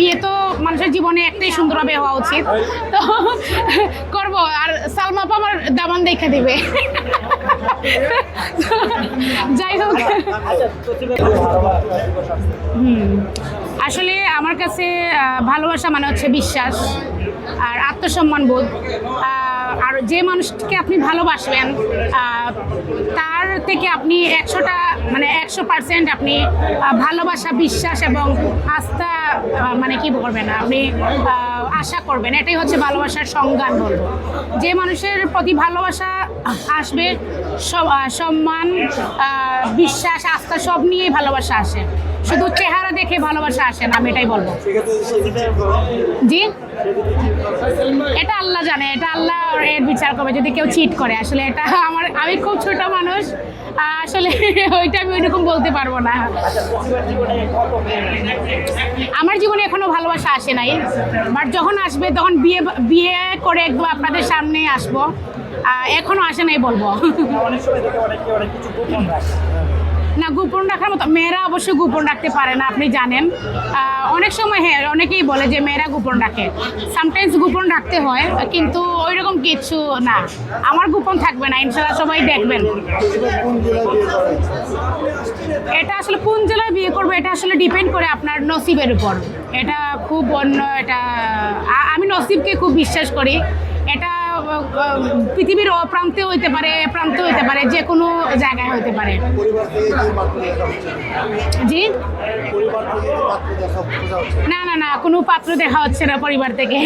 বিয়ে তো মানুষের জীবনে একটাই সুন্দরভাবে হওয়া উচিত। তো করব। আর সালমা আমার দামান দেখে দিবে। যাই হোক। আসলে আমার কাছে ভালোবাসা মানে হচ্ছে বিশ্বাস আর আত্মসম্মান বোধ। আর যে মানুষকে আপনি ভালোবাসবেন তার থেকে আপনি একশোটা মানে একশো পার্সেন্ট আপনি ভালোবাসা, বিশ্বাস এবং আস্থা মানে কি করবেন আপনি আশা করবেন, এটাই হচ্ছে ভালোবাসার সংজ্ঞান বলব। যে মানুষের প্রতি ভালোবাসা আসবে সম্মান বিশ্বাস, আস্থা, সব নিয়েই ভালোবাসা আসে। শুধু চেহারা দেখে ভালোবাসা আসে না, আমি এটাই বলব। জি? এটা আল্লাহ জানে, এটা আল্লাহ এর বিচার করবে, যদি কেউ চিট করে। আসলে এটা আমার, আমি খুব ছোট মানুষ আসলে ওইটা আমি ওইরকম বলতে পারব না। আমার জীবনে এখনও ভালোবাসা আসে নাই বাট যখন আসবে, তখন বিয়ে বিয়ে করে একদম আপনাদের সামনে আসব। এখনও আসে নাই বলব। না, গোপন রাখার মতো, মেয়েরা অবশ্যই গোপন রাখতে পারে না, আপনি জানেন। অনেক সময় হ্যাঁ অনেকেই বলে যে মেয়েরা গোপন রাখে। সামটাইমস গোপন রাখতে হয়, কিন্তু ওই রকম কিছু না। আমার গোপন থাকবে না, ইনশাল্লাহ সবাই দেখবেন। এটা আসলে কোন জেলায় বিয়ে করব, এটা আসলে ডিপেন্ড করে আপনার নসিবের উপর। এটা খুব অন্য, এটা আমি নসিবকে খুব বিশ্বাস করি। পৃথিবীর ও প্রান্তে হইতে পারে প্রান্তে হইতে পারে যে কোনো জায়গায় হইতে পারে। পরিবার থেকে কি পাত্র দেখা হচ্ছে? জি? না না না কোনো পাত্র দেখা হচ্ছে না পরিবার থেকে।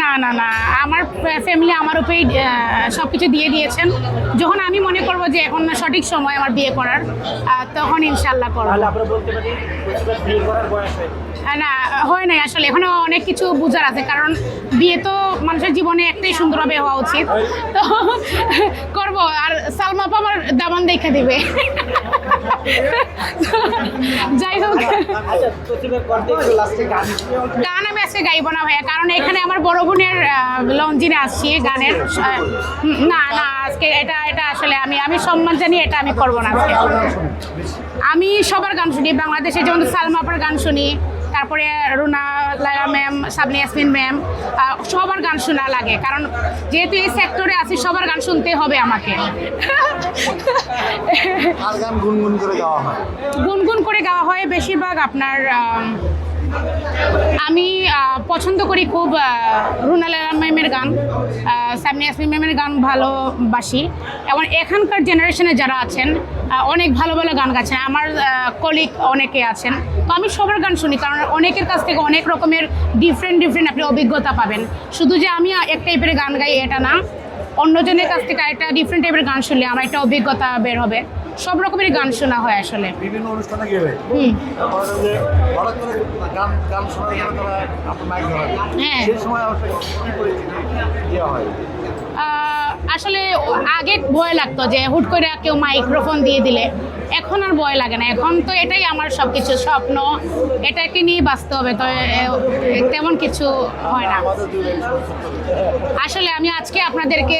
না না না আমার ফ্যামিলি আমার উপরেই সব কিছু দিয়ে দিয়েছেন। যখন আমি মনে করব যে এখন না সঠিক সময় আমার বিয়ে করার তখন ইনশাল্লাহ করব। তাহলে আমরা বলতে পারি প্রতিবার বিয়ে করার বয়স হয়ে না হয় নাই আসলে এখনও অনেক কিছু বোঝার আছে। কারণ বিয়ে তো মানুষের জীবনে সুন্দরভাবে হওয়া উচিত। তো করব। আর সালমা আমার দামান দেখে দিবে। যাই হোক। গান আমি আজকে গাইব না ভাইয়া, কারণ এখানে আমার বড় বোনের লঞ্জিনে আসছি গানের। না না, আজকে এটা এটা আসলে আমি আমি সম্মান জানি এটা আমি করব না আজকে। আমি সবার গান শুনি বাংলাদেশে যেমন সালমা আপার গান শুনি তারপরে রুনা লায়া ম্যাম সাবনি ইয়াসমিন ম্যাম সবার গান শোনা লাগে। কারণ যেহেতু এই সেক্টরে আছি সবার গান শুনতে হবে আমাকে। আর গান গুনগুন করে গাওয়া হয়। গুনগুন করে গাওয়া হয় বেশিরভাগ আপনার আম, পছন্দ করি খুব রুনাল ম্যামের গান সামনি ইয়াসমিন ম্যামের গান ভালোবাসি। এবং এখানকার জেনারেশনে যারা আছেন অনেক ভালো ভালো গান গাচ্ছেন। আমার কলিগ অনেকে আছেন। তো আমি সবার গান শুনি কারণ অনেকের কাছ থেকে অনেক রকমের ডিফারেন্ট ডিফারেন্ট আপনি অভিজ্ঞতা পাবেন। শুধু যে আমি এক টাইপের গান গাই এটা না। অন্যজনের কাছ থেকে একটা ডিফারেন্ট টাইপের গান শুনলে আমার একটা অভিজ্ঞতা বের হবে। সব রকমের গান শোনা হয় আসলে। বিভিন্ন অনুষ্ঠানে গেলে গান গান শোনার জন্য হ্যাঁ। সেই সময় দেওয়া হয়? আসলে আগে ভয় লাগতো যে হুট করে কেউ মাইক্রোফোন দিয়ে দিলে। এখন আর ভয় লাগে না। এখন তো এটাই আমার সব কিছু স্বপ্ন। এটাকে নিয়ে বাঁচতে হবে। তো তেমন কিছু হয় না। আসলে আমি আজকে আপনাদেরকে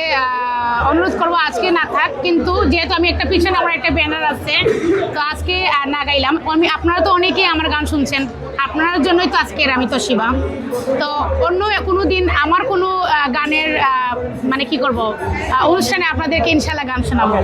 অনুরোধ করব আজকে না থাক, কিন্তু যেহেতু আমি একটা পিছনে, আমার একটা ব্যানার আছে, তো আজকে না গাইলাম। আমি, আপনারা তো অনেকেই আমার গান শুনছেন আপনার জন্যই তো আজকের আমি তো শিবা। তো অন্য কোনো দিন আমার কোনো গানের মানে কি করব অনুষ্ঠানে আপনাদেরকে ইনশাল্লাহ গান শোনাবো।